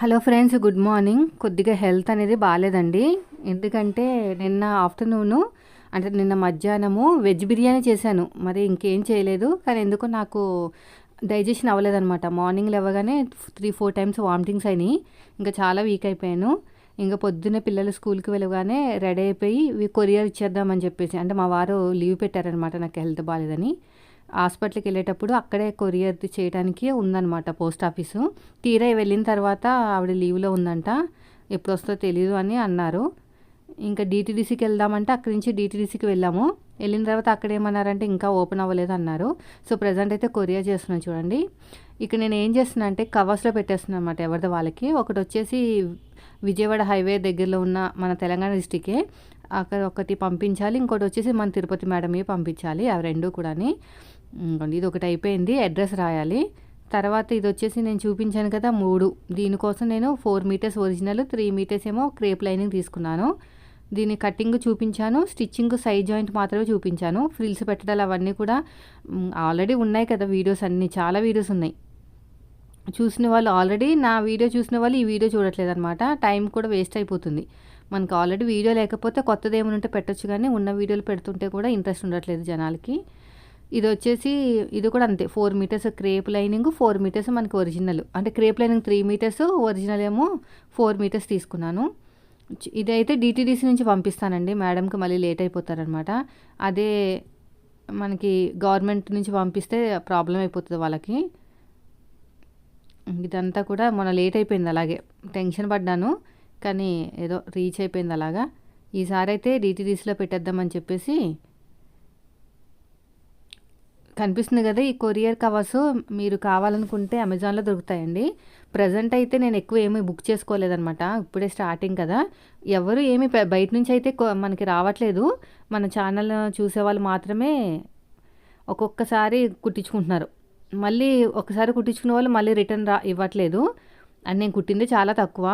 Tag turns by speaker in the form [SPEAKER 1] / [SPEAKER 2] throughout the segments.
[SPEAKER 1] Hello friends good morning. కొద్దిగా health అనేది బాగాలేదండి ఎందుకంటే నిన్న ఆఫ్టర్నూను అంటే నిన్న మధ్యాహ్నము వెజ్ బిర్యానీ చేశాను. మరి ఇంకేం చేయలేదు. కానీ ఎందుకో నాకు డైజెషన్ అవ్వలేదన్నమాట. మార్నింగ్ లేవగానే త్రీ ఫోర్ టైమ్స్ వామిటింగ్స్ అయినాయి. ఇంకా చాలా వీక్ అయిపోయాను. ఇంకా పొద్దున్నే పిల్లలు స్కూల్కి వెళ్ళగానే రెడీ అయిపోయి కొరియర్ ఇచ్చేద్దామని చెప్పేసి అంటే మా వారు లీవ్ పెట్టారనమాట నాకు హెల్త్ బాగాలేదని హాస్పిటల్కి వెళ్ళేటప్పుడు అక్కడే కొరియర్ చేయడానికి ఉందన్నమాట పోస్ట్ ఆఫీసు. తీరా వెళ్ళిన తర్వాత ఆవిడ లీవ్లో ఉందంట. ఎప్పుడు వస్తో తెలియదు అని అన్నారు. ఇంకా డీటీడీసీకి వెళ్దామంటే అక్కడి నుంచి డీటీడీసీకి వెళ్ళాము. వెళ్ళిన తర్వాత అక్కడ ఏమన్నారంటే ఇంకా ఓపెన్ అవ్వలేదు అన్నారు. సో ప్రజెంట్ అయితే కొరియర్ చేస్తున్నాను చూడండి. ఇక్కడ నేను ఏం చేస్తున్నా అంటే కవర్స్లో పెట్టేస్తున్నాను అనమాట ఎవరిది వాళ్ళకి. ఒకటి వచ్చేసి విజయవాడ హైవే దగ్గరలో ఉన్న మన తెలంగాణ డిస్టికే అక్కడ ఒకటి పంపించాలి. ఇంకోటి వచ్చేసి మన తిరుపతి మేడమే పంపించాలి. అవి రెండు కూడాని. ఇది ఒకటి అయిపోయింది అడ్రస్ రాయాలి. తర్వాత ఇది వచ్చేసి నేను చూపించాను కదా మూడు. దీనికోసం నేను four meters original three meters ఏమో క్రేప్ లైనింగ్ తీసుకున్నాను. దీని కటింగ్ చూపించాను స్టిచ్చింగ్ సైడ్ జాయింట్ మాత్రమే చూపించాను. ఫ్రిల్స్ పెట్టడాలు అవన్నీ కూడా ఆల్రెడీ ఉన్నాయి కదా వీడియోస్ అన్నీ చాలా వీడియోస్ ఉన్నాయి. చూసిన వాళ్ళు ఆల్రెడీ నా వీడియో చూసిన వాళ్ళు ఈ వీడియో చూడట్లేదు అనమాట టైం కూడా వేస్ట్ అయిపోతుంది. మనకు ఆల్రెడీ వీడియో లేకపోతే కొత్తది ఏమైనా ఉంటే పెట్టొచ్చు కానీ ఉన్న వీడియోలు పెడుతుంటే కూడా ఇంట్రెస్ట్ ఉండట్లేదు జనాలకి. ఇది వచ్చేసి ఇది కూడా అంతే. Four meters crepe lining four meters మనకి ఒరిజినల్ అంటే crepe lining three meters original ఏమో ఫోర్ మీటర్స్ తీసుకున్నాను. ఇదైతే డిటీడీసీ నుంచి పంపిస్తానండి. మేడంకి మళ్ళీ లేట్ అయిపోతారనమాట అదే మనకి గవర్నమెంట్ నుంచి పంపిస్తే ప్రాబ్లం అయిపోతుంది వాళ్ళకి. ఇదంతా కూడా మొన్న లేట్ అయిపోయింది అలాగే. టెన్షన్ పడ్డాను కానీ ఏదో రీచ్ అయిపోయింది అలాగా. ఈసారి అయితే డిటీడీసీలో పెట్టేద్దామని చెప్పేసి కనిపిస్తుంది కదా ఈ కొరియర్ కవర్స్. మీరు కావాలనుకుంటే అమెజాన్లో దొరుకుతాయండి. ప్రజెంట్ అయితే నేను ఎక్కువ ఏమీ బుక్ చేసుకోలేదనమాట ఇప్పుడే స్టార్టింగ్ కదా. ఎవరు ఏమి బయట నుంచి అయితే మనకి రావట్లేదు. మన ఛానల్ చూసే వాళ్ళు మాత్రమే ఒక్కొక్కసారి కుట్టించుకుంటున్నారు. మళ్ళీ ఒకసారి కుట్టించుకునే వాళ్ళు మళ్ళీ రిటర్న్ రా ఇవ్వట్లేదు. అని నేను కుట్టింది చాలా తక్కువ.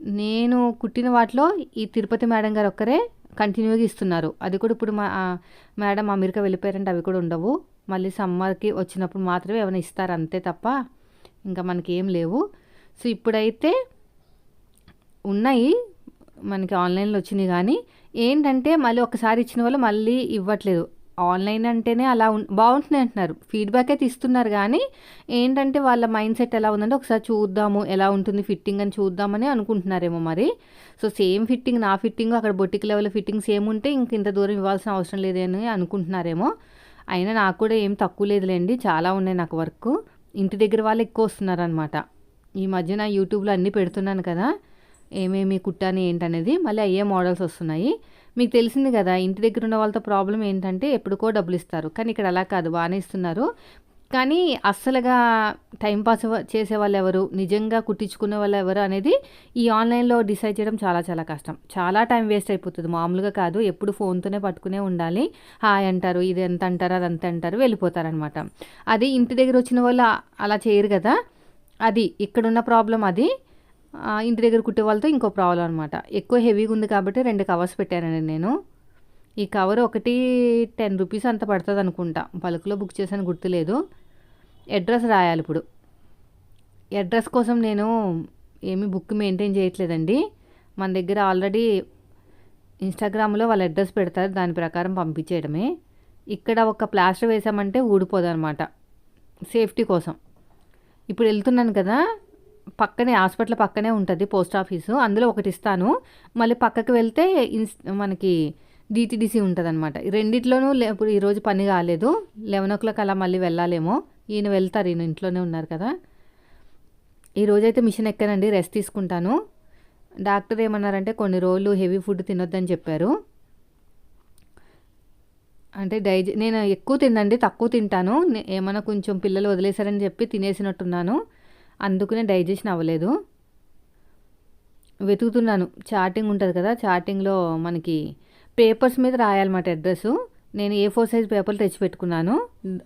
[SPEAKER 1] నేను కుట్టిన వాటిలో ఈ తిరుపతి మేడం గారు ఒక్కరే కంటిన్యూగా ఇస్తున్నారు. అది కూడా ఇప్పుడు మా మేడం అమెరికా వెళ్ళిపోయారంటే అవి కూడా ఉండవు. మళ్ళీ సమ్మర్కి వచ్చినప్పుడు మాత్రమే ఏమైనా ఇస్తారు అంతే తప్ప ఇంకా మనకి ఏం లేవు. సో ఇప్పుడైతే ఉన్నాయి మనకి ఆన్లైన్లో వచ్చినాయి కానీ ఏంటంటే మళ్ళీ ఒకసారి ఇచ్చిన వాళ్ళు మళ్ళీ ఇవ్వట్లేదు. ఆన్లైన్ అంటేనే అలా ఉన్ అంటున్నారు. ఫీడ్బ్యాక్ అయితే ఇస్తున్నారు కానీ ఏంటంటే వాళ్ళ మైండ్ సెట్ ఎలా ఉందంటే ఒకసారి చూద్దాము ఎలా ఉంటుంది ఫిట్టింగ్ అని చూద్దామని అనుకుంటున్నారేమో మరి. సో సేమ్ ఫిట్టింగ్ నా ఫిట్టింగ్ అక్కడ బొట్టిక్ లెవెల్ ఫిట్టింగ్ సేమ్ ఉంటే ఇంక ఇంత దూరం ఇవ్వాల్సిన అవసరం లేదని అనుకుంటున్నారేమో. అయినా నాకు కూడా ఏం తక్కువ లేదులేండి. చాలా ఉన్నాయి నాకు వర్క్. ఇంటి దగ్గర వాళ్ళు ఎక్కువ వస్తున్నారనమాట ఈ మధ్యన యూట్యూబ్లో అన్నీ పెడుతున్నాను కదా. ఏమేమి కుట్టాను ఏంటనేది. మళ్ళీ అయ్యే మోడల్స్ వస్తున్నాయి. మీకు తెలిసింది కదా ఇంటి దగ్గర ఉన్న వాళ్ళతో ప్రాబ్లం ఏంటంటే ఎప్పుడుకో డబ్బులు ఇస్తారు. కానీ ఇక్కడ అలా కాదు బాగానే ఇస్తున్నారు. కానీ అస్సలుగా టైంపాస్ చేసే వాళ్ళు ఎవరు నిజంగా కుట్టించుకునే వాళ్ళు ఎవరు అనేది ఈ ఆన్లైన్లో డిసైడ్ చేయడం చాలా చాలా కష్టం. చాలా టైం వేస్ట్ అయిపోతుంది. మామూలుగా కాదు. ఎప్పుడు ఫోన్తోనే పట్టుకునే ఉండాలి. హాయ్ అంటారు. ఇది ఎంత అంటారు? అది అంత అంటారు. వెళ్ళిపోతారనమాట. అది ఇంటి దగ్గర వచ్చిన వాళ్ళు అలా చేయరు కదా. అది ఇక్కడున్న ప్రాబ్లం అది. ఇంటి దగ్గర కుట్టే వాళ్ళతో ఇంకో ప్రాబ్లం అనమాట. ఎక్కువ హెవీగా ఉంది కాబట్టి రెండు కవర్స్ పెట్టానండి నేను. ఈ కవర్ ఒకటి టెన్ రూపీస్ అంత పడుతుంది అనుకుంటా బల్క్లో బుక్ చేశాను గుర్తులేదు. అడ్రస్ రాయాలి ఇప్పుడు. అడ్రస్ కోసం నేను ఏమి బుక్ మెయింటైన్ చేయట్లేదండి. మన దగ్గర ఆల్రెడీ ఇన్స్టాగ్రామ్లో వాళ్ళ అడ్రస్ పెడతారు. దాని ప్రకారం పంపించేయడమే. ఇక్కడ ఒక ప్లాస్టర్ వేసామంటే ఊడిపోదు అనమాట సేఫ్టీ కోసం. ఇప్పుడు వెళ్తున్నాను కదా. పక్కనే హాస్పిటల్ పక్కనే ఉంటుంది పోస్ట్ ఆఫీసు. అందులో ఒకటి ఇస్తాను. మళ్ళీ పక్కకి వెళ్తే ఇన్స్ మనకి డిటీడీసీ ఉంటుంది అనమాట రెండిట్లోనూ ఇప్పుడు ఈరోజు పని కాలేదు. లెవెన్ ఓ క్లాక్ అలా మళ్ళీ వెళ్ళాలేమో. ఈయన వెళ్తారు ఈయన ఇంట్లోనే ఉన్నారు కదా. ఈరోజైతే మిషన్ ఎక్కనండి రెస్ట్ తీసుకుంటాను. డాక్టర్ ఏమన్నారంటే కొన్ని రోజులు హెవీ ఫుడ్ తినొద్దని చెప్పారు. అంటే డైజె నేను ఎక్కువ తినండి తక్కువ తింటాను. ఏమైనా కొంచెం పిల్లలు వదిలేశారని చెప్పి తినేసినట్టున్నాను. అందుకనే డైజెషన్ అవ్వలేదు. వెతుకుతున్నాను. చాటింగ్ ఉంటుంది కదా చాటింగ్లో మనకి పేపర్స్ మీద రాయాలన్నమాట అడ్రస్ నేను ఏ ఫోర్ సైజ్ పేపర్లు తెచ్చిపెట్టుకున్నాను.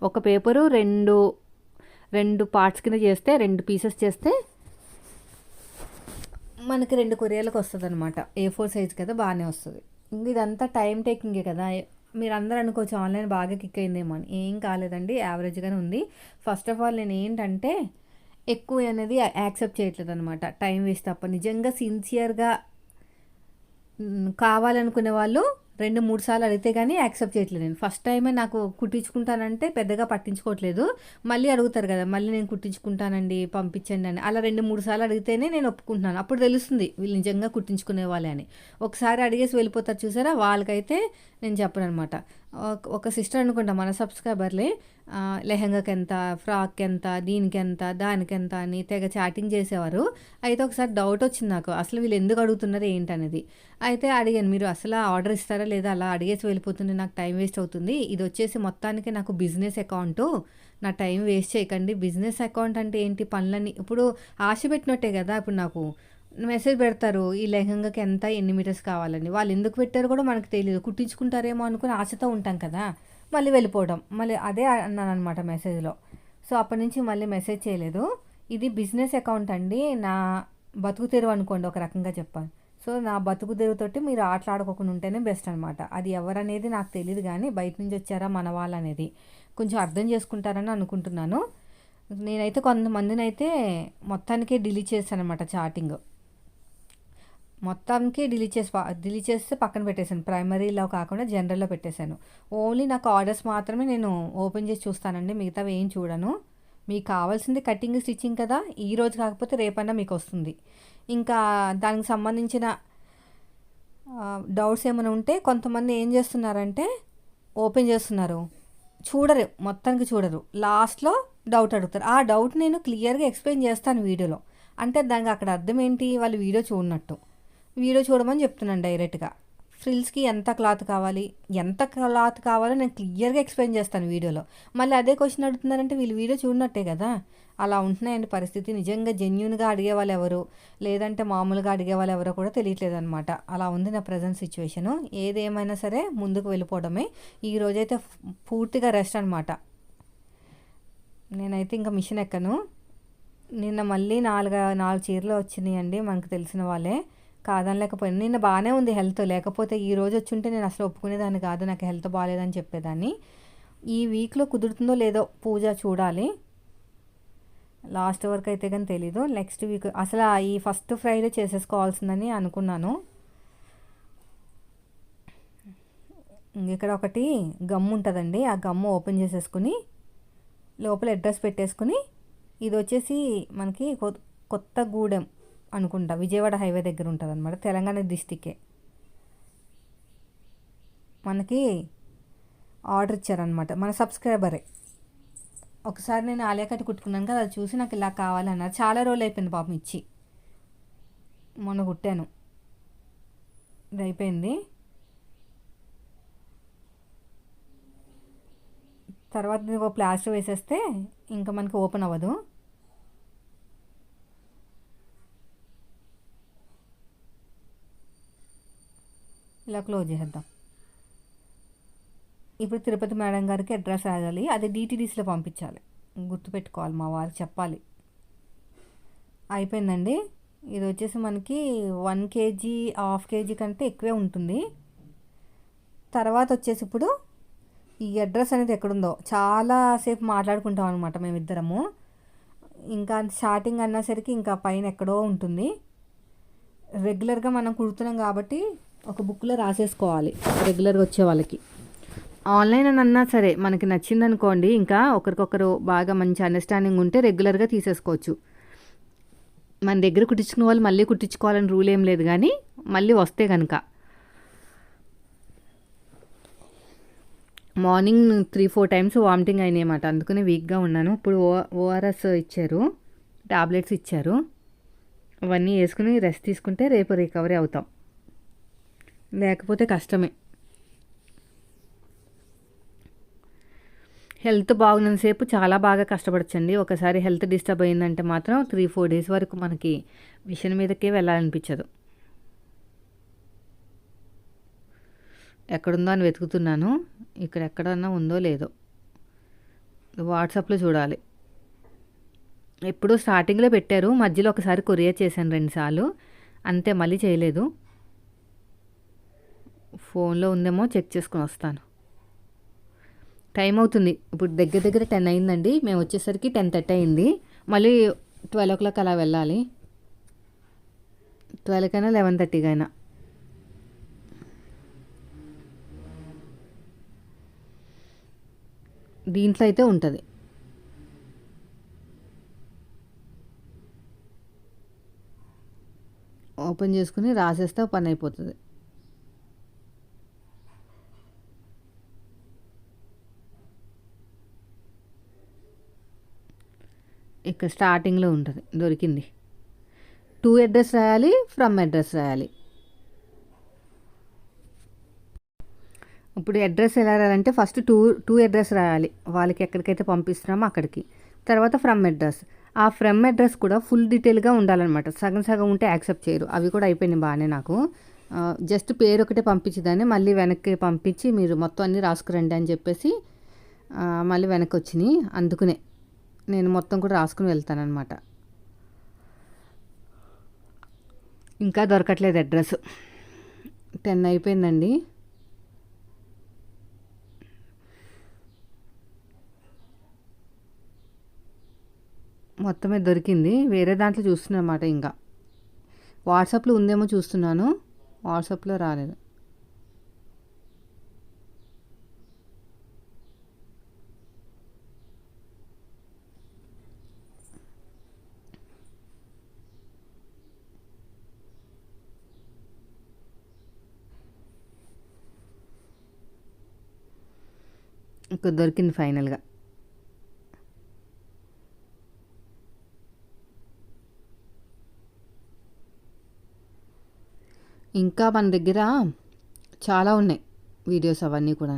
[SPEAKER 1] ఒక పేపరు రెండు రెండు పార్ట్స్ కింద చేస్తే రెండు పీసెస్ చేస్తే మనకి రెండు కొరియర్లకు వస్తుంది అనమాట ఏ ఫోర్ సైజ్ కదా బాగానే వస్తుంది. ఇంక ఇదంతా టైం టేకింగే కదా. మీరు అందరూ అనుకోవచ్చు ఆన్లైన్ బాగా కిక్ అయిందేమో అని. ఏం కాలేదండి యావరేజ్గానే ఉంది. ఫస్ట్ ఆఫ్ ఆల్ నేను ఏంటంటే ఎక్కువ అనేది యాక్సెప్ట్ చేయట్లేదు అనమాట టైం వేస్ట్ తప్ప. నిజంగా సిన్సియర్గా కావాలనుకునే వాళ్ళు రెండు మూడు సార్లు అడిగితే కానీ యాక్సెప్ట్ చేయట్లేదు నేను. ఫస్ట్ టైమే నాకు కుట్టించుకుంటానంటే పెద్దగా పట్టించుకోవట్లేదు. మళ్ళీ అడుగుతారు కదా మళ్ళీ నేను కుట్టించుకుంటానండి పంపించండి అని. అలా రెండు మూడు సార్లు అడిగితేనే నేను ఒప్పుకుంటున్నాను. అప్పుడు తెలుస్తుంది వీళ్ళు నిజంగా కుట్టించుకునే వాళ్ళే అని. ఒకసారి అడిగేసి వెళ్ళిపోతారు చూసారా? వాళ్ళకైతే నేను చెప్పను అనమాట ఒక సిస్టర్ అనుకుంటా మన సబ్స్క్రైబర్లే లెహంగాకి ఎంత ఫ్రాక్ ఎంత దీనికి ఎంత దానికి ఎంత అని తెగ చాటింగ్ చేసేవారు. అయితే ఒకసారి డౌట్ వచ్చింది నాకు అసలు వీళ్ళు ఎందుకు అడుగుతున్నారు ఏంటనేది. అయితే అడిగాను మీరు అసలు ఆర్డర్ ఇస్తారా లేదా? అలా అడిగేసి వెళ్ళిపోతుంది నాకు టైం వేస్ట్ అవుతుంది. ఇది వచ్చేసి మొత్తానికి నాకు బిజినెస్ అకౌంటు. నా టైం వేస్ట్ చేయకండి. బిజినెస్ అకౌంట్ అంటే ఏంటి? పనులన్నీ. ఇప్పుడు ఆశ పెట్టినట్టే కదా ఇప్పుడు నాకు. మెసేజ్ పెడతారు ఈ లెహంగాకి ఎంత? ఎన్ని మీటర్స్ కావాలని? వాళ్ళు ఎందుకు పెట్టారో కూడా మనకు తెలియదు కుట్టించుకుంటారేమో అనుకుని ఆశతో ఉంటాం కదా. మళ్ళీ వెళ్ళిపోవడం. మళ్ళీ అదే అన్నాను అనమాట మెసేజ్లో. సో అప్పటి నుంచి మళ్ళీ మెసేజ్ చేయలేదు. ఇది బిజినెస్ అకౌంట్ అండి. నా బతుకు తెరువు అనుకోండి ఒక రకంగా చెప్పాలి. సో నా బతుకు తెరువుతోటి మీరు ఆటలాడుకోకుండా ఉంటేనే బెస్ట్ అనమాట అది ఎవరనేది నాకు తెలియదు కానీ బయట నుంచి వచ్చారా మన వాళ్ళు అనేది కొంచెం అర్థం చేసుకుంటారని అనుకుంటున్నాను. నేనైతే కొంతమందిని అయితే మొత్తానికే డిలీట్ చేశాను అనమాట చాటింగ్. మొత్తానికి డిలీట్ చేసి ప- డిలీట్ చేస్తే పక్కన పెట్టేశాను. ప్రైమరీలో కాకుండా జనరల్లో పెట్టేశాను. ఓన్లీ నాకు ఆర్డర్స్ మాత్రమే నేను ఓపెన్ చేసి చూస్తానండి. మిగతావి ఏం చూడను. మీకు కావాల్సింది కటింగ్ స్టిచ్చింగ్ కదా. ఈ రోజు కాకపోతే రేపన్నా మీకు వస్తుంది. ఇంకా దానికి సంబంధించిన డౌట్స్ ఏమైనా ఉంటే కొంతమంది ఏం చేస్తున్నారంటే ఓపెన్ చేస్తున్నారు. చూడరు. మొత్తానికి చూడరు. లాస్ట్లో డౌట్ అడుగుతారు. ఆ డౌట్ నేను క్లియర్గా ఎక్స్ప్లెయిన్ చేస్తాను వీడియోలో. అంటే దానికి అక్కడ అర్థం ఏంటి? వాళ్ళు వీడియో చూడనట్టు. వీడియో చూడమని చెప్తున్నాను డైరెక్ట్గా. ఫ్రిల్స్కి ఎంత క్లాత్ కావాలి ఎంత క్లాత్ కావాలో నేను క్లియర్గా ఎక్స్ప్లెయిన్ చేస్తాను వీడియోలో. మళ్ళీ అదే క్వశ్చన్ అడుగుతున్నారంటే వీళ్ళు వీడియో చూడనట్టే కదా. అలా ఉంటున్నాయండి పరిస్థితి. నిజంగా జెన్యున్గా అడిగే వాళ్ళు ఎవరు? లేదంటే మామూలుగా అడిగే వాళ్ళు ఎవరో కూడా తెలియట్లేదు అనమాట అలా ఉంది నా ప్రజెంట్ సిచ్యువేషను. ఏదేమైనా సరే ముందుకు వెళ్ళిపోవడమే. ఈ రోజైతే పూర్తిగా రెస్ట్ అనమాట నేనైతే ఇంకా మిషన్ ఎక్కను. నిన్న మళ్ళీ నాలుగు నాలుగు చీరలు వచ్చినాయండి మనకు తెలిసిన వాళ్ళే. కాదనలేకపోయాను నిన్న బాగానే ఉంది హెల్త్. లేకపోతే ఈ రోజు వచ్చుంటే నేను అసలు ఒప్పుకునేదాన్ని కాదు. నాకు హెల్త్ బాగాలేదని చెప్పేదాన్ని. ఈ వీక్లో కుదురుతుందో లేదో పూజ చూడాలి. లాస్ట్ వరకు అయితే కానీ తెలీదు. నెక్స్ట్ వీక్ అసలు ఈ ఫస్ట్ ఫ్రైడే చేసేసుకోవాల్సిందని అనుకున్నాను. ఇక్కడ ఒకటి గమ్ ఉంటుందండి. ఆ గమ్ము ఓపెన్ చేసేసుకుని లోపల అడ్రస్ పెట్టేసుకుని ఇది వచ్చేసి మనకి కొత్త గూడెం అనుకుంటా. విజయవాడ హైవే దగ్గర ఉంటుంది అనమాట తెలంగాణ డిస్టికే మనకి ఆర్డర్ ఇచ్చారనమాట మన సబ్స్క్రైబరే. ఒకసారి నేను ఆలియా కట్ కుట్టుకున్నాను కదా అది చూసి నాకు ఇలా కావాలన్నారు. చాలా రోజులు అయిపోయింది పాపం ఇచ్చి. మొన్న కుట్టాను. ఇది అయిపోయింది. తర్వాత ఒక ప్లాస్టర్ వేసేస్తే ఇంకా మనకి ఓపెన్ అవ్వదు. ఇలా క్లోజ్ చేసేద్దాం. ఇప్పుడు తిరుపతి మేడం గారికి అడ్రస్ రాయాలి అది డిటీడీసీలో పంపించాలి. గుర్తుపెట్టుకోవాలి మా వారికి చెప్పాలి. అయిపోయిందండి. ఇది వచ్చేసి మనకి వన్ కేజీ హాఫ్ కేజీ కంటే ఎక్కువే ఉంటుంది. తర్వాత వచ్చేసి ఇప్పుడు ఈ అడ్రస్ అనేది ఎక్కడుందో. చాలాసేపు మాట్లాడుకుంటాం అనమాట మేమిద్దరము. ఇంకా స్టార్టింగ్ అన్నసరికి ఇంకా పైన ఎక్కడో ఉంటుంది. రెగ్యులర్గా మనం కుడుతున్నాం కాబట్టి ఒక బుక్లో రాసేసుకోవాలి రెగ్యులర్గా వచ్చే వాళ్ళకి. ఆన్లైన్ అని అన్నా సరే మనకి నచ్చిందనుకోండి ఇంకా ఒకరికొకరు బాగా మంచి అండర్స్టాండింగ్ ఉంటే రెగ్యులర్గా తీసేసుకోవచ్చు. మన దగ్గర కుట్టించుకున్న వాళ్ళు మళ్ళీ కుట్టించుకోవాలని రూల్ ఏం లేదు కానీ మళ్ళీ వస్తే కనుక morning three four times vomiting అయినాయి అన్నమాట వీక్గా ఉన్నాను. ఇప్పుడు ఓ ఓఆర్ఎస్ ఇచ్చారు టాబ్లెట్స్ ఇచ్చారు. అవన్నీ వేసుకుని రెస్ట్ తీసుకుంటే రేపు రికవరీ అవుతాం. లేకపోతే కష్టమే. హెల్త్ బాగున్నంతసేపు చాలా బాగా కష్టపడచ్చండి. ఒకసారి హెల్త్ డిస్టర్బ్ అయిందంటే మాత్రం త్రీ ఫోర్ డేస్ వరకు మనకి మిషన్ మీదకే వెళ్ళాలనిపించదు. ఎక్కడుందో అని వెతుకుతున్నాను. ఇక్కడ ఎక్కడన్నా ఉందో లేదో. వాట్సాప్లో చూడాలి. ఎప్పుడో స్టార్టింగ్లో పెట్టారు. మధ్యలో ఒకసారి కొరియర్ చేశాను రెండుసార్లు అంతే మళ్ళీ చేయలేదు. ఫోన్లో ఉందేమో చెక్ చేసుకుని వస్తాను. టైం అవుతుంది ఇప్పుడు దగ్గర దగ్గర టెన్ అయిందండి. మేము వచ్చేసరికి టెన్ థర్టీ అయింది. మళ్ళీ ట్వెల్వ్ ఓ క్లాక్ అలా వెళ్ళాలి. ట్వెల్వ్కైనా లెవెన్ థర్టీకైనా దీంట్లో అయితే ఉంటుంది. ఓపెన్ చేసుకుని రాసేస్తే పని అయిపోతుంది. ఇక్కడ స్టార్టింగ్లో ఉంటుంది. దొరికింది. టూ అడ్రస్ రాయాలి ఫ్రమ్ అడ్రస్ రాయాలి. ఇప్పుడు అడ్రస్ ఎలా రాయాలంటే ఫస్ట్ టూ టూ అడ్రస్ రాయాలి. వాళ్ళకి ఎక్కడికైతే పంపిస్తున్నామో అక్కడికి. తర్వాత ఫ్రమ్ అడ్రస్ ఆ ఫ్రమ్ అడ్రస్ కూడా ఫుల్ డీటెయిల్గా ఉండాలన్నమాట. సగం సగం ఉంటే యాక్సెప్ట్ చేయరు. అవి కూడా అయిపోయినాయి బాగానే నాకు. జస్ట్ పేరు ఒకటే పంపించేదాన్ని మళ్ళీ వెనక్కి పంపించి మీరు మొత్తం అన్నీ రాసుకురండి అని చెప్పేసి మళ్ళీ వెనక్కి వచ్చినాయి. అందుకునే నేను మొత్తం కూడా రాసుకుని వెళ్తానమాట ఇంకా దొరకట్లేదు అడ్రస్. టెన్ అయిపోయిందండి. మొత్తమే దొరికింది. వేరే దాంట్లో చూస్తున్నా అన్నమాట ఇంకా. వాట్సాప్లో ఉందేమో చూస్తున్నాను. వాట్సాప్లో రాలేదు. ఇక దొరికింది ఫైనల్గా. ఇంకా మన దగ్గర చాలా ఉన్నాయి వీడియోస్ అవన్నీ కూడా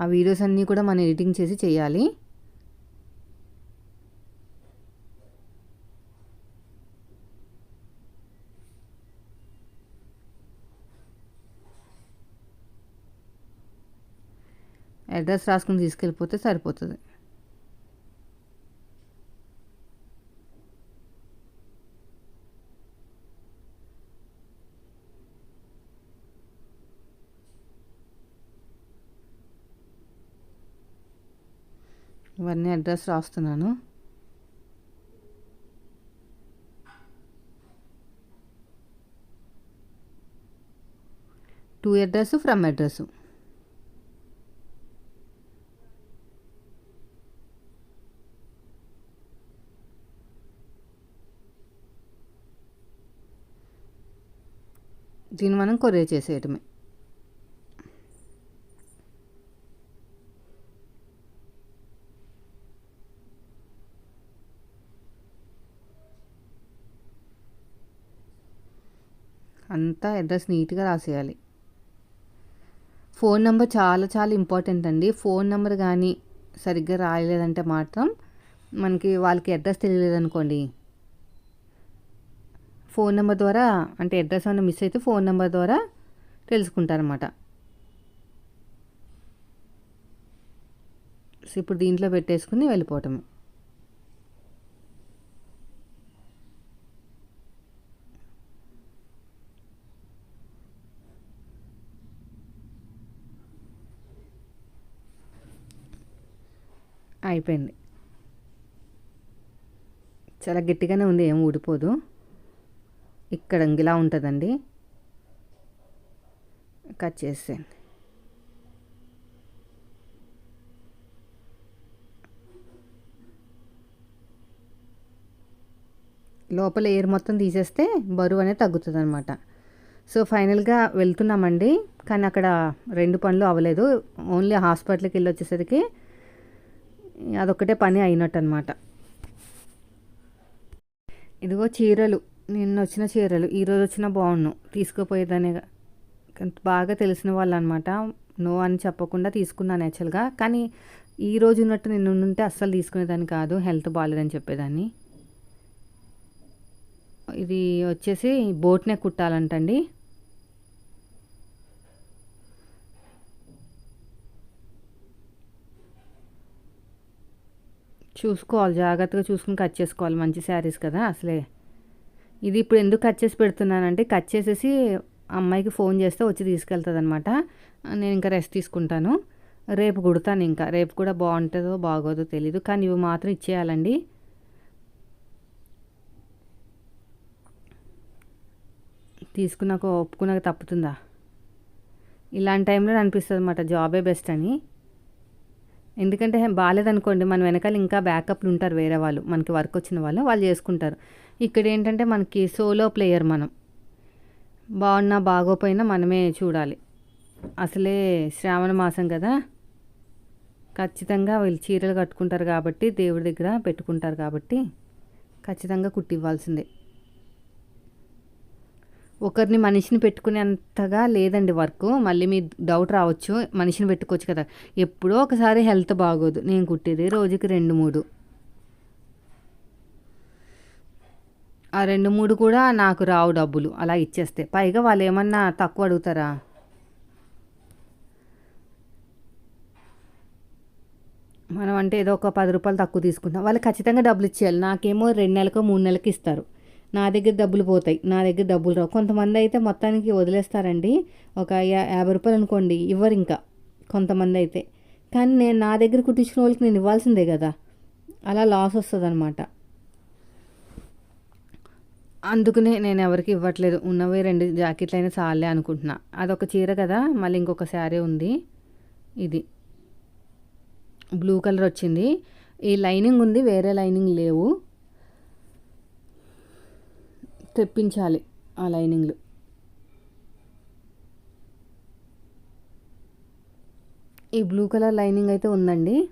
[SPEAKER 1] ఆ వీడియోస్ అన్నీ కూడా మనం ఎడిటింగ్ చేసి చేయాలి. అడ్రస్ రాసుకుని తీసుకెళ్ళిపోతే సరిపోతుంది. ఇవన్నీ అడ్రస్ రాస్తున్నాను. టూ అడ్రస్ ఫ్రమ్ అడ్రస్సు దీన్ని మనం కొరియర్ చేసేయటమే. అంతా అడ్రస్ నీట్గా రాసేయాలి. ఫోన్ నెంబర్ చాలా చాలా ఇంపార్టెంట్ అండి. ఫోన్ నెంబర్ కానీ సరిగ్గా రాయలేదంటే మాత్రం మనకి వాళ్ళకి అడ్రస్ తెలియలేదనుకోండి ఫోన్ నెంబర్ ద్వారా అంటే అడ్రస్ ఏమైనా మిస్ అయితే ఫోన్ నెంబర్ ద్వారా తెలుసుకుంటారనమాట సో ఇప్పుడు దీంట్లో పెట్టేసుకుని వెళ్ళిపోవటము అయిపోయింది. చాలా గట్టిగానే ఉంది ఏం ఊడిపోదు. ఇక్కడ ఇలా ఉంటుందండి. కట్ చేసేయండి. లోపల ఎయిర్ మొత్తం తీసేస్తే బరువు అనేది తగ్గుతుంది అనమాట సో ఫైనల్గా వెళ్తున్నామండి. కానీ అక్కడ రెండు పనులు అవ్వలేదు. ఓన్లీ హాస్పిటల్కి వెళ్ళి వచ్చేసరికి అదొక్కటే పని అయినట్టు అనమాట ఇదిగో చీరలు. నిన్న వచ్చిన చీరలు ఈరోజు వచ్చిన బాగున్నాను తీసుకుపోయేదనే బాగా తెలిసిన వాళ్ళు అనమాట నో అని చెప్పకుండా తీసుకున్నాను యాక్చువల్గా. కానీ ఈ రోజు ఉన్నట్టు నిన్ను ఉంటే అస్సలు తీసుకునేదాన్ని కాదు హెల్త్ బాగాలేదని చెప్పేదాన్ని. ఇది వచ్చేసి బోట్నే కుట్టాలంటండి. చూసుకోవాలి జాగ్రత్తగా చూసుకుని కట్ చేసుకోవాలి. మంచి శారీస్ కదా అసలే. ఇది ఇప్పుడు ఎందుకు కట్ చేసి పెడుతున్నానంటే కట్ చేసేసి అమ్మాయికి ఫోన్ చేస్తే వచ్చి తీసుకెళ్తుంది అనమాట నేను ఇంకా రెస్ట్ తీసుకుంటాను. రేపు కుడతాను ఇంకా. రేపు కూడా బాగుంటుందో బాగోదో తెలీదు. కానీ ఇవి మాత్రం ఇచ్చేయాలండి. తీసుకున్నాక ఒప్పుకున్నాక తప్పుతుందా? ఇలాంటి టైంలో అనిపిస్తుంది అనమాట జాబే బెస్ట్ అని. ఎందుకంటే బాగాలేదనుకోండి మన వెనకాల ఇంకా బ్యాకప్లు ఉంటారు వేరే వాళ్ళు. మనకి వర్క్ వచ్చిన వాళ్ళు వాళ్ళు చేసుకుంటారు. ఇక్కడ ఏంటంటే మనకి సోలో ప్లేయర్ మనం. బాగున్నా బాగోపోయినా మనమే చూడాలి. అసలే శ్రావణ మాసం కదా. ఖచ్చితంగా వీళ్ళు చీరలు కట్టుకుంటారు కాబట్టి దేవుడి దగ్గర పెట్టుకుంటారు కాబట్టి ఖచ్చితంగా కుట్టివ్వాల్సిందే. ఒకరిని మనిషిని పెట్టుకునేంతగా లేదండి వర్క్. మళ్ళీ మీ డౌట్ రావచ్చు మనిషిని పెట్టుకోవచ్చు కదా. ఎప్పుడో ఒకసారి హెల్త్ బాగోదు. నేను కుట్టేది రోజుకి రెండు మూడు. ఆ రెండు మూడు కూడా నాకు రావు డబ్బులు. అలా ఇచ్చేస్తే. పైగా వాళ్ళు ఏమన్నా తక్కువ అడుగుతారా? మనం అంటే ఏదో ఒక పది రూపాయలు తక్కువ తీసుకుంటాం. వాళ్ళు ఖచ్చితంగా డబ్బులు ఇచ్చేయాలి. నాకేమో రెండు నెలలకు మూడు నెలలకు ఇస్తారు. నా దగ్గర డబ్బులు పోతాయి. నా దగ్గర డబ్బులు రావు. కొంతమంది అయితే మొత్తానికి వదిలేస్తారండి. ఒక యాభై రూపాయలు అనుకోండి. ఇవ్వరు ఇంకా కొంతమంది అయితే. కానీ నేను నా దగ్గర కుట్టించిన వాళ్ళకి నేను ఇవ్వాల్సిందే కదా. అలా లాస్ వస్తుంది అనమాట అందుకనే నేను ఎవరికి ఇవ్వట్లేదు. ఉన్నవి రెండు జాకెట్లు అయినా చాలే అనుకుంటున్నా. అదొక చీర కదా మళ్ళీ ఇంకొక శారీ ఉంది. ఇది. బ్లూ కలర్ వచ్చింది. ఈ లైనింగ్ ఉంది వేరే లైనింగ్ లేవు. తెప్పించాలి ఆ లైనింగ్లు. ఈ బ్లూ కలర్ లైనింగ్ అయితే ఉందండి.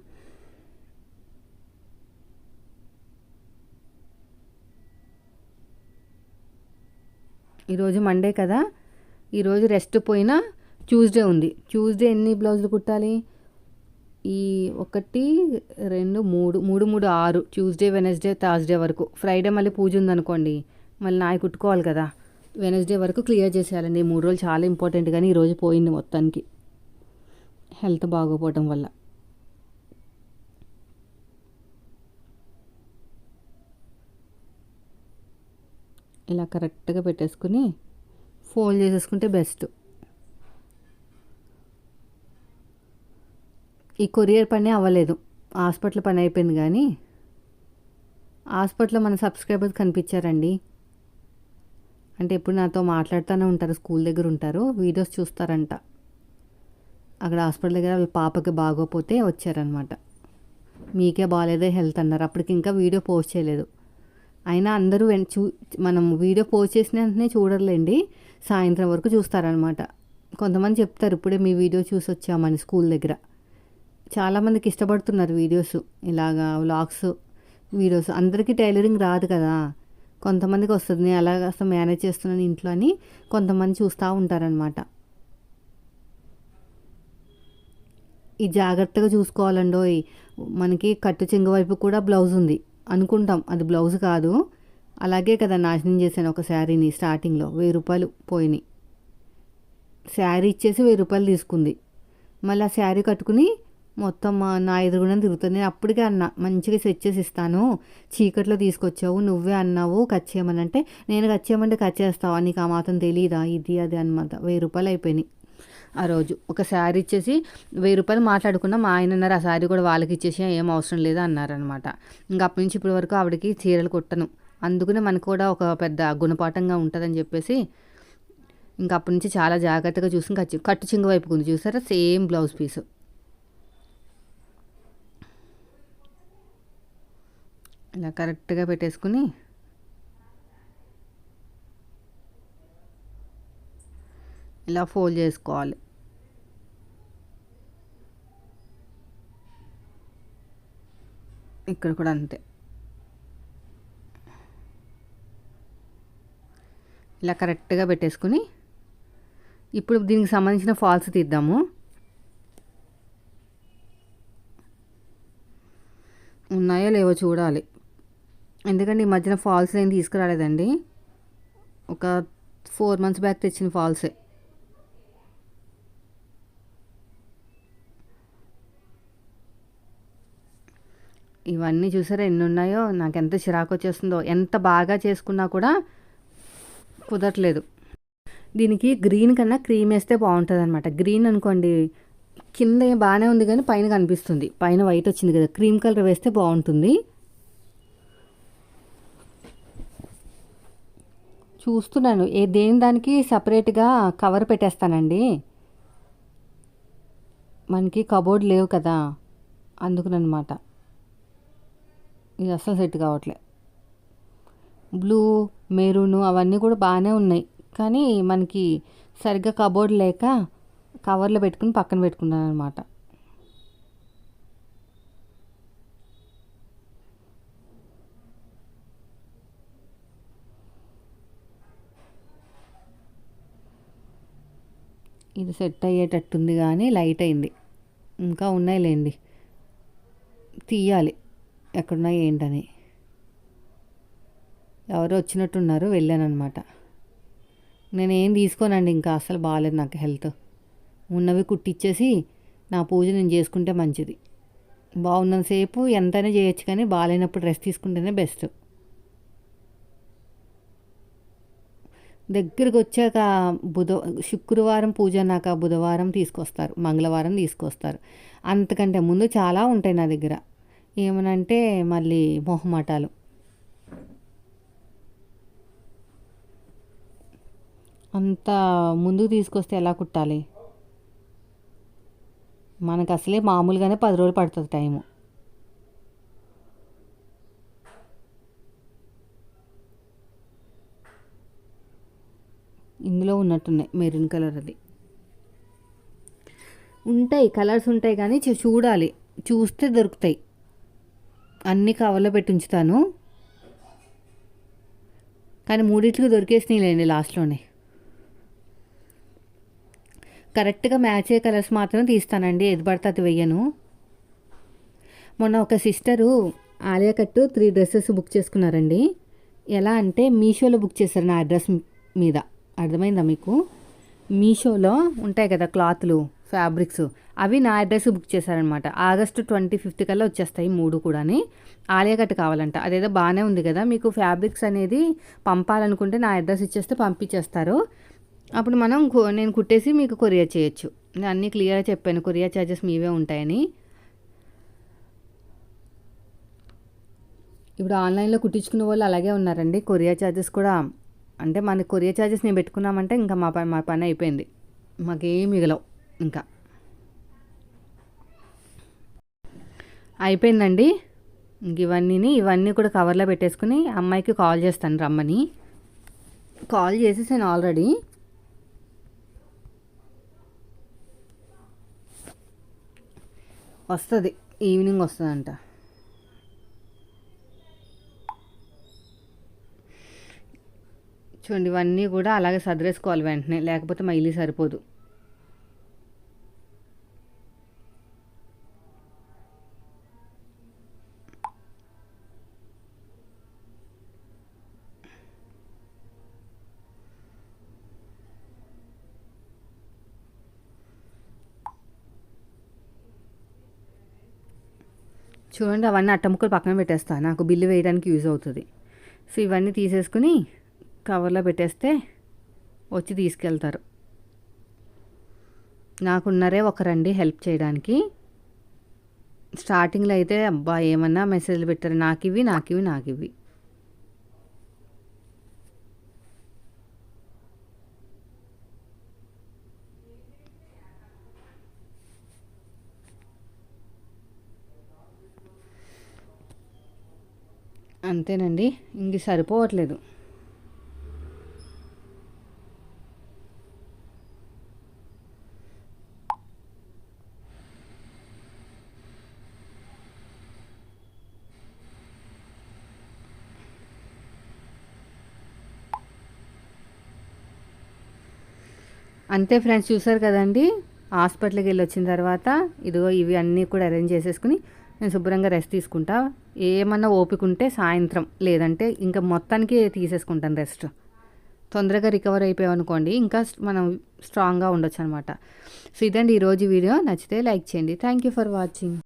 [SPEAKER 1] ఈరోజు మండే కదా. ఈరోజు రెస్ట్ పోయినా ట్యూస్డే ఉంది. ట్యూస్డే ఎన్ని బ్లౌజులు కుట్టాలి? ఈ ఒకటి రెండు మూడు మూడు మూడు ఆరు. ట్యూస్డే వెనస్డే థర్స్డే వరకు. ఫ్రైడే మళ్ళీ పూజ ఉందనుకోండి. మళ్ళీ నాయ కుట్టుకోవాలి కదా. వెనస్డే వరకు క్లియర్ చేసేయాలండి. మూడు రోజులు చాలా ఇంపార్టెంట్ కానీ ఈరోజు పోయింది మొత్తానికి. హెల్త్ బాగోపోవటం వల్ల. ఇలా కరెక్ట్గా పెట్టేసుకుని ఫోల్డ్ చేసేసుకుంటే బెస్ట్. ఈ కొరియర్ పని అవ్వలేదు. హాస్పిటల్ పని అయిపోయింది కానీ హాస్పిటల్లో మన సబ్స్క్రైబర్స్ కనిపించారండి. అంటే ఎప్పుడు నాతో మాట్లాడుతూనే ఉంటారు స్కూల్ దగ్గర ఉంటారు వీడియోస్ చూస్తారంట. అక్కడ హాస్పిటల్ దగ్గర వాళ్ళ పాపకి బాగోపోతే వచ్చారనమాట మీకే బాగాలేదే హెల్త్ అన్నారు. అప్పటికి ఇంకా వీడియో పోస్ట్ చేయలేదు. అయినా అందరూ చూ మనం వీడియో పోస్ట్ చేసిన వెంటనే చూడర్లేండి. సాయంత్రం వరకు చూస్తారనమాట కొంతమంది చెప్తారు ఇప్పుడే మీ వీడియో చూసి వచ్చామని స్కూల్ దగ్గర. చాలామందికి ఇష్టపడుతున్నారు వీడియోస్. ఇలాగా వ్లాగ్స్ వీడియోస్. అందరికీ టైలరింగ్ రాదు కదా. కొంతమందికి వస్తుంది నేను అలాగ అసలు మేనేజ్ చేస్తున్నాను ఇంట్లో అని కొంతమంది చూస్తూ ఉంటారనమాట ఈ జాగ్రత్తగా చూసుకోవాలండో మనకి కట్టు చెంగు వైపు కూడా బ్లౌజ్ ఉంది. అనుకుంటాం. అది బ్లౌజ్ కాదు. అలాగే కదా నాశనం చేశాను ఒక శారీని స్టార్టింగ్లో. వెయ్యి రూపాయలు పోయినాయి. శారీ ఇచ్చేసి వెయ్యి రూపాయలు తీసుకుంది. మళ్ళీ ఆ శారీ కట్టుకుని మొత్తం నా ఎదురుగునే తిరుగుతుంది. నేను అప్పటికే అన్నా మంచిగా సెట్ చేసి ఇస్తాను. చీకట్లో తీసుకొచ్చావు నువ్వే అన్నావు కట్ చేయమని అంటే నేను కట్ చేయమంటే కట్ చేస్తావా? నీకు ఆ మాత్రం తెలియదా ఇది అది అనమాట వెయ్యి రూపాయలు అయిపోయినాయి. ఆ రోజు. ఒక శారీ ఇచ్చేసి వెయ్యి రూపాయలు మాట్లాడుకున్నాం మా ఆయన అన్నారు ఆ శారీ కూడా వాళ్ళకి ఇచ్చేసి ఏం అవసరం లేదు అన్నారనమాట ఇంకా అప్పటి నుంచి ఇప్పటి వరకు ఆవిడకి చీరలు కుట్టను. అందుకనే మనకు కూడా ఒక పెద్ద గుణపాఠంగా ఉంటుందని చెప్పేసి ఇంకా అప్పటి నుంచి చాలా జాగ్రత్తగా చూసి కట్టు కట్టు చింగు వైపుకు ఉంది. చూసారా? Same blouse piece. ఇలా కరెక్ట్గా పెట్టేసుకుని ఇలా ఫోల్డ్ చేసుకోవాలి. ఇక్కడ కూడా అంతే. ఇలా కరెక్ట్గా పెట్టేసుకుని ఇప్పుడు దీనికి సంబంధించిన ఫాల్స్ తీద్దాము. ఉన్నాయో లేవో చూడాలి. ఎందుకంటే ఈ మధ్యన ఫాల్స్ ఏం తీసుకురాలేదండి. ఒక ఫోర్ మంత్స్ బ్యాక్ తెచ్చిన ఫాల్సే. ఇవన్నీ చూసారా ఎన్ని ఉన్నాయో నాకు ఎంత చిరాకు వచ్చేస్తుందో ఎంత బాగా చేసుకున్నా కూడా కుదరట్లేదు. దీనికి గ్రీన్ కన్నా క్రీమ్ వేస్తే బాగుంటుంది అనమాట గ్రీన్ అనుకోండి కింద బాగానే ఉంది కానీ పైన కనిపిస్తుంది. పైన వైట్ వచ్చింది కదా. క్రీమ్ కలర్ వేస్తే బాగుంటుంది. చూస్తున్నాను. ఏ దేని దానికి సపరేట్గా కవర్ పెట్టేస్తానండి? మనకి కబోర్డ్ లేవు కదా. అందుకునమాట ఇది అస్సలు సెట్ కావట్లే. బ్లూ మెరూన్ అవన్నీ కూడా బాగానే ఉన్నాయి. కానీ మనకి సరిగ్గా కబోర్డ్ లేక కవర్లో పెట్టుకుని పక్కన పెట్టుకున్నాను అనమాట ఇది సెట్ అయ్యేటట్టుంది కానీ లైట్ అయింది. ఇంకా ఉన్నాయిలేండి. తీయాలి. ఎక్కడున్నా ఏంటని. ఎవరు వచ్చినట్టున్నారు వెళ్ళానమాట నేనేం తీసుకోనండి ఇంకా అసలు బాగాలేదు నాకు హెల్త్. ఉన్నవి కుట్టిచ్చేసి నా పూజ నేను చేసుకుంటే మంచిది. బాగున్నంతసేపు ఎంతైనా చేయొచ్చు కానీ బాగాలేనప్పుడు రెస్ట్ తీసుకుంటేనే బెస్ట్. దగ్గరికి వచ్చాక బుధ శుక్రవారం పూజ నాక బుధవారం తీసుకొస్తారు మంగళవారం తీసుకొస్తారు. అంతకంటే ముందు చాలా ఉంటాయి నా దగ్గర. ఏమనంటే మళ్ళీ మొహమాటాలు. అంత ముందుకు తీసుకొస్తే ఎలా కుట్టాలి? మనకు అసలే మామూలుగానే పది రోజులు పడుతుంది టైము. ఇందులో ఉన్నట్టున్నాయి మెరూన్ కలర్ అది. ఉంటాయి కలర్స్ ఉంటాయి కానీ చూడాలి. చూస్తే దొరుకుతాయి. అన్ని కవర్లో పెట్టి ఉంచుతాను. కానీ మూడింటికి దొరికేసినాయిలేండి లాస్ట్లోనే. కరెక్ట్గా మ్యాచ్ అయ్యే కలర్స్ మాత్రం తీస్తానండి. ఏది పడితే అది వెయ్యను. మొన్న ఒక సిస్టరు ఆలియా కట్టు త్రీ డ్రెస్సెస్ బుక్ చేసుకున్నారండి. ఎలా అంటే మీషోలో బుక్ చేశారు నా అడ్రస్ మీద. అర్థమైందా మీకు? మీషోలో ఉంటాయి కదా క్లాత్లు ఫ్యాబ్రిక్స్. అవి నా అడ్రస్ బుక్ చేశారనమాట. ఆగస్టు ట్వంటీ ఫిఫ్త్ కల్లా వచ్చేస్తాయి మూడు కూడాని. ఆలియా కట్ కావాలంట. అదేదో బాగానే ఉంది కదా. మీకు ఫ్యాబ్రిక్స్ అనేది పంపాలనుకుంటే నా అడ్రస్ ఇచ్చేస్తే పంపించేస్తారు. అప్పుడు మనం నేను కుట్టేసి మీకు కొరియర్ చేయొచ్చు. నేను అన్నీ క్లియర్గా చెప్పాను. కొరియర్ ఛార్జెస్ మీవే ఉంటాయని. ఇప్పుడు ఆన్లైన్లో కుట్టించుకునే వాళ్ళు అలాగే ఉన్నారండి. కొరియర్ ఛార్జెస్ కూడా అంటే మన కొరియర్ ఛార్జెస్ నేను పెట్టుకున్నామంటే ఇంకా మా పని మా పని అయిపోయింది. మాకేం మిగలవు ఇంకా. అయిపోయిందండి. ఇంక ఇవన్నీ ఇవన్నీ కూడా కవర్లో పెట్టేసుకుని అమ్మాయికి కాల్ చేస్తాను రమ్మని. కాల్ చేసేసాను ఆల్రెడీ. వస్తుంది. ఈవినింగ్ వస్తుందంట. చూడండి ఇవన్నీ కూడా అలాగే సదిరేసుకోవాలి వెంటనే. లేకపోతే మైలీ సరిపోదు. చూడండి అవన్నీ అట్టముక్కలు పక్కన పెట్టేస్తాను నాకు బిల్లు వేయడానికి యూజ్ అవుతుంది. సో ఇవన్నీ తీసేసుకుని కవర్లో పెట్టేస్తే వచ్చి తీసుకెళ్తారు. నాకున్నరే ఒకరండి హెల్ప్ చేయడానికి. స్టార్టింగ్లో అయితే అబ్బా ఏమన్నా మెసేజ్లు పెట్టారు. నాకు ఇవి నాకు అంతేనండి. ఇంక సరిపోవట్లేదు. అంతే ఫ్రెండ్స్ చూసారు కదండి? హాస్పిటల్కి వెళ్ళి వచ్చిన తర్వాత ఇదిగో ఇవి అన్నీ కూడా అరేంజ్ చేసేసుకుని నేను శుభ్రంగా రెస్ట్ తీసుకుంటా. ఏమన్నా ఓపిక ఉంటే సాయంత్రం లేదంటే ఇంకా మొత్తానికి తీసేసుకుంటాను రెస్ట్ తొందరగా రికవర్ అయిపోయామనుకోండి ఇంకా మనం స్ట్రాంగ్గా ఉండొచ్చు అనమాట సో ఇదండి ఈరోజు వీడియో. నచ్చితే లైక్ చేయండి. Thank you for watching